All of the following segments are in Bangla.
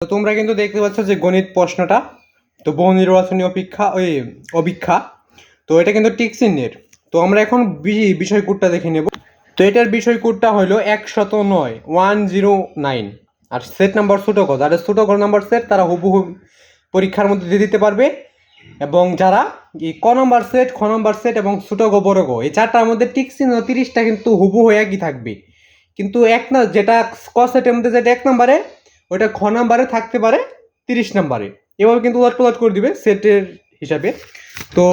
তো তোমরা কিন্তু দেখতে পাচ্ছ যে গণিত প্রশ্নটা, তো বহু নির্বাচনী অপেক্ষা, ওই অভিক্ষা তো এটা কিন্তু টিকচিহ্নের তো আমরা এখন বি- বিষয় কোডটা দেখে নেব। তো এটার বিষয় কোডটা হলো একশত নয়, ওয়ান জিরো নাইন। আর সেট নাম্বার ছোটো কত আর ছোটো ঘর নাম্বার সেট, তারা হুবহু পরীক্ষার মধ্যে দিয়ে দিতে পারবে। এবং যারা এই ক নম্বর সেট, খ নম্বর সেট এবং ছোটো গো বড় গো এই চারটার মধ্যে টিকচিহ্ন তিরিশটা কিন্তু হুবু হয়ে একই থাকবে। কিন্তু এক না, যেটা ক সেটের মধ্যে যেটা এক নম্বরে ওইটা খ নাম্বারে থাকতে পারে, তিরিশ নাম্বারে। এভাবে কিন্তু উলট পালট করে দিবে, সেটের হিসাবে। তো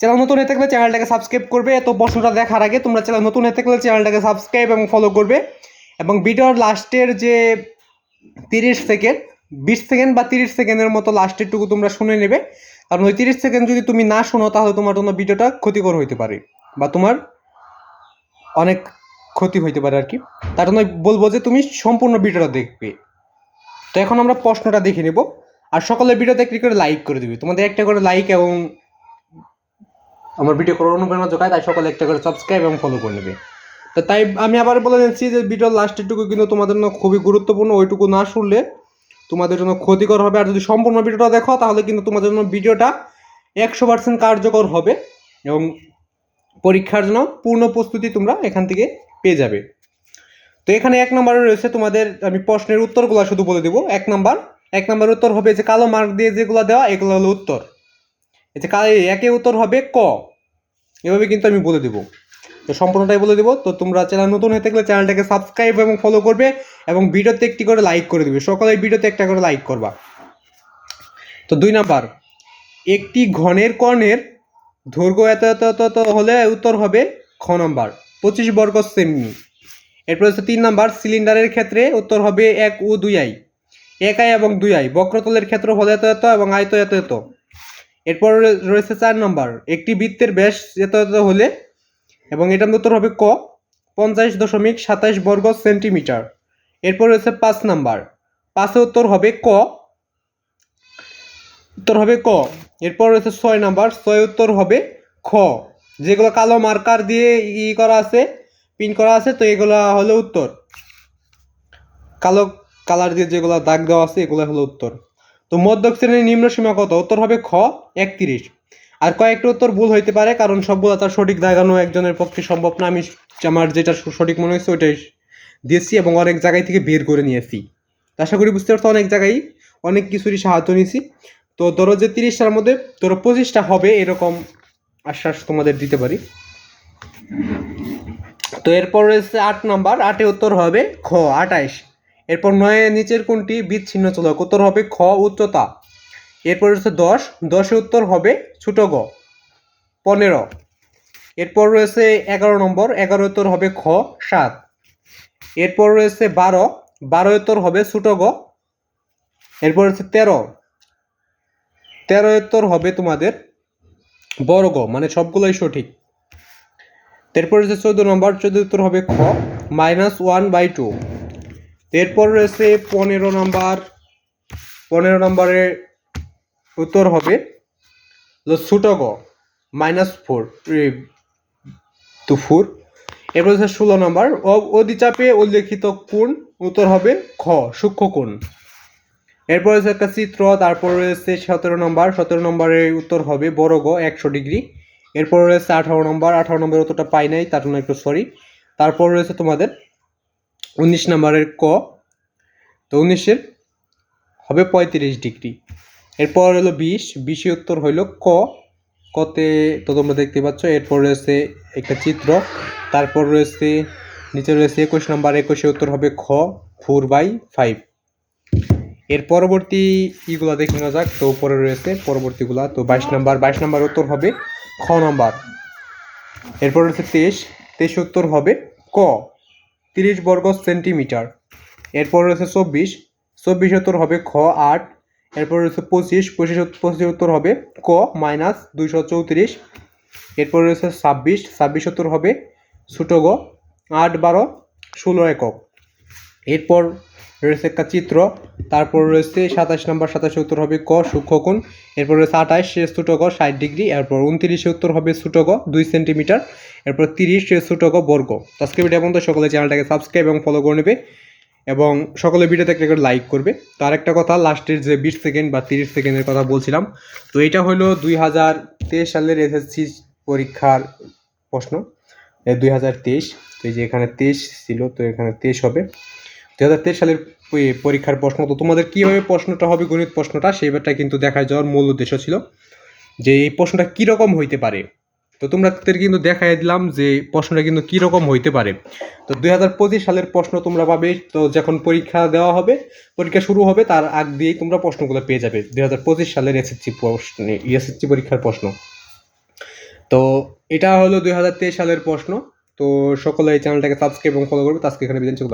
চ্যানেল নতুন হয়ে থাকলে চ্যানেলটাকে সাবস্ক্রাইব করবে। তো প্রশ্নটা দেখার আগে তোমরা চ্যানেল নতুন হয়ে থাকলে চ্যানেলটাকে সাবস্ক্রাইব এবং ফলো করবে। এবং ভিডিওর লাস্টের যে তিরিশ সেকেন্ড, বিশ সেকেন্ড বা তিরিশ সেকেন্ডের মতো লাস্টেরটুকু তোমরা শুনে নেবে। কারণ ওই তিরিশ সেকেন্ড যদি তুমি না শোনো, তাহলে তোমার জন্য ভিডিওটা ক্ষতিকর হইতে পারে বা তোমার অনেক ক্ষতি হইতে পারে আর কি। তার জন্য বলব যে তুমি সম্পূর্ণ ভিডিওটা দেখবে। তো এখন আমরা প্রশ্নটা দেখে নেব। আর সকলের ভিডিওতে একটি করে লাইক করে দিবে। তোমাদের একটা করে লাইক এবং আমার ভিডিও করার অনুপ্রেরণা যোগায়, তাই সকলে একটা করে সাবস্ক্রাইব এবং ফলো করে নেবে। তো তাই আমি আবার বলে দিচ্ছি যে ভিডিওর লাস্টেরটুকু কিন্তু তোমাদের জন্য খুবই গুরুত্বপূর্ণ, ওইটুকু না শুনলে তোমাদের জন্য ক্ষতিকর হবে। আর যদি সম্পূর্ণ ভিডিওটা দেখো, তাহলে কিন্তু তোমাদের জন্য ভিডিওটা একশো পার্সেন্ট কার্যকর হবে এবং পরীক্ষার জন্য পূর্ণ প্রস্তুতি তোমরা এখান থেকে পেয়ে যাবে। তো এখানে এক নম্বরে রয়েছে তোমাদের, আমি প্রশ্নের উত্তরগুলো শুধু বলে দেবো। এক নম্বর, এক নাম্বার উত্তর হবে যে কালো মার্ক দিয়ে যেগুলো দেওয়া, এগুলো হলো উত্তর। এই যে কালো একে উত্তর হবে ক। এভাবে কিন্তু আমি বলে দেবো। তো সম্পূর্ণটাই বলে দেবো। তো তোমরা চ্যানেল নতুন হয়ে থাকলে চ্যানেলটাকে সাবস্ক্রাইব এবং ফলো করবে এবং ভিডিওতে একটি করে লাইক করে দেবে। সকলে ভিডিওতে একটা করে লাইক করবা। তো দুই নাম্বার, একটি ঘনের কর্ণের দৈর্ঘ্য এত এত হলে উত্তর হবে খ নম্বর। পঁচিশ বর্গ সেমি। এরপর হচ্ছে তিন নাম্বার, সিলিন্ডারের ক্ষেত্রে উত্তর হবে এক ও দুই আই। এক আই এবং দুই আই, বক্রতলের ক্ষেত্র হলে এত এত এবং আয়ত এত এত। এরপর রয়েছে চার নম্বর, একটি বৃত্তের ব্যাস এত এত হলে এবং এটার উত্তর হবে ক, পঞ্চাশ দশমিক সাতাশ বর্গ সেন্টিমিটার। এরপর রয়েছে পাঁচ নাম্বার, পাঁচে উত্তর হবে ক, উত্তর হবে ক। এরপর রয়েছে ছয় নাম্বার, ছয় উত্তর হবে খ। যেগুলো কালো মার্কার দিয়ে ই করা আছে পিন করা আছে, তো এগুলো হলো উত্তর। কালো কালার দিয়ে যেগুলো দাগ দেওয়া আছে, এগুলো হলো উত্তর। তো মধ্যক শ্রেণির নিম্ন সীমা কত? উত্তর হবে খ, একত্রিশ। আর কয়েকটা উত্তর ভুল হইতে পারে, কারণ সবগুলো তার সঠিক দাগানো একজনের পক্ষে সম্ভব না। আমি আমার যেটা সঠিক মনে হয়েছে ওইটাই দিয়েছি এবং অনেক জায়গায় থেকে বের করে নিয়েছি। আশা করি বুঝতে পারছ, অনেক জায়গায় অনেক কিছুরই সাহায্য নিয়েছি। তো ধরো যে তিরিশটার মধ্যে, ধরো পঁচিশটা হবে, এরকম আশ্বাস তোমাদের দিতে পারি। তো এরপর রয়েছে আট নাম্বার, আটে উত্তর হবে খ, আটাইশ। এরপর নয় নিচের কোনটি? বিচ্ছিন্ন চলক। উত্তর হবে খ, উচ্চতা। এরপর রয়েছে দশ। দশে উত্তর হবে ছোট গ, পনেরো। এরপর রয়েছে এগারো নম্বর। এগারো উত্তর হবে খ, সাত। এরপর রয়েছে বারো। বারো উত্তর হবে ছোট গ, এরপর রয়েছে তেরো। তেরো উত্তর হবে তোমাদের বড় বর্গ মানে সবগুলোই সঠিক। এরপর রয়েছে চোদ্দ নম্বর, চোদ্দ উত্তর হবে খ মাইনাস ওয়ান বাই টু এরপর রয়েছে পনেরো নম্বর, পনেরো নম্বরের উত্তর হবে ছোট গ মাইনাস ফোর টু ফোর এরপর হচ্ছে ষোলো নম্বর অধিচাপে উল্লেখিত কোণ উত্তর হবে খ, সূক্ষ্ম কোণ। এরপর রয়েছে একটা চিত্র, তারপর রয়েছে সতেরো নম্বর, সতেরো নম্বরের উত্তর হবে বড় গ, একশো ডিগ্রি। এরপর রয়েছে আঠারো নম্বর আঠারো নম্বর অতটা পাই নাই, তার জন্য একটু সরি তারপর রয়েছে তোমাদের উনিশ নম্বরের ক। তো উনিশের হবে পঁয়ত্রিশ ডিগ্রি। এরপর হলো বিশ, বিশে উত্তর হইল ক। কতে তো তোমরা দেখতে পাচ্ছ, এরপর রয়েছে একটা চিত্র। তারপর রয়েছে, নিচে রয়েছে একুশ নম্বর, একুশে উত্তর হবে খ ফোর বাই ফাইভ এর পরবর্তী ইগুলা দেখে নেওয়া যাক, তো উপরে রয়েছে পরবর্তীগুলা। তো বাইশ নাম্বার বাইশ নাম্বার উত্তর হবে খ নাম্বার। এরপর রয়েছে তেইশ। তেইশ হবে ক। তিরিশ বর্গ সেন্টিমিটার। এরপর রয়েছে চব্বিশ। চব্বিশ উত্তর হবে খ, আট। এরপর রয়েছে পঁচিশ। পঁচিশ পঁচিশ উত্তর হবে ক, মাইনাস দুইশো চৌত্রিশ। এরপর রয়েছে ছাব্বিশ। ছাব্বিশ উত্তর হবে ছোটো গ, আট বারো, ষোলো একক। এরপর রয়েছে একটা চিত্র, তারপর রয়েছে সাতাশ নম্বর, সাতাশে উত্তর হবে ক সূক্ষ্মকোণ এরপর রয়েছে আঠাশ ছোটো গ, ষাট ডিগ্রি, এরপর উনত্রিশে উত্তর হবে ছোটো দুই সেন্টিমিটার, এরপর তিরিশ ছোটো গ, বর্গ। আজকে ভিডিও পর্যন্ত, সকলে চ্যানেলটাকে সাবস্ক্রাইব এবং ফলো করে নেবে এবং সকলে ভিডিওতে একটা করে লাইক করবে। তো আরেকটা কথা লাস্টের যে বিশ সেকেন্ড বা তিরিশ সেকেন্ডের কথা বলছিলাম, তো এটা হলো দুই হাজার তেইশ সালের এসএসসি পরীক্ষার প্রশ্ন। দুই হাজার তেইশ, তো এই যে এখানে তেইশ ছিল, তো এখানে তেইশ হবে। দুই হাজার সালের পরীক্ষার প্রশ্ন, তো তোমাদের কীভাবে প্রশ্নটা হবে, গণিত প্রশ্নটা সেইবারটা কিন্তু দেখা যাওয়ার মূল উদ্দেশ্য ছিল যে এই প্রশ্নটা কীরকম হইতে পারে। তো তোমরা তাদের কিন্তু দেখাই দিলাম যে প্রশ্নটা কিন্তু কীরকম হইতে পারে। তো দুই হাজার পঁচিশ সালের প্রশ্ন তোমরা পাবে, তো যখন পরীক্ষা দেওয়া হবে, পরীক্ষা শুরু হবে, তার আগ দিয়েই তোমরা প্রশ্নগুলো পেয়ে যাবে। দুই হাজার পঁচিশ সালের এসএসসি প্রশ্ন এসএসসি পরীক্ষার প্রশ্ন। তো এটা হলো দুই হাজার তেইশ সালের প্রশ্ন। তো সকলে এই চ্যানেলটাকে সাবস্ক্রাইব এবং ফলো করবে। আজকে এখানে বিদায় চলে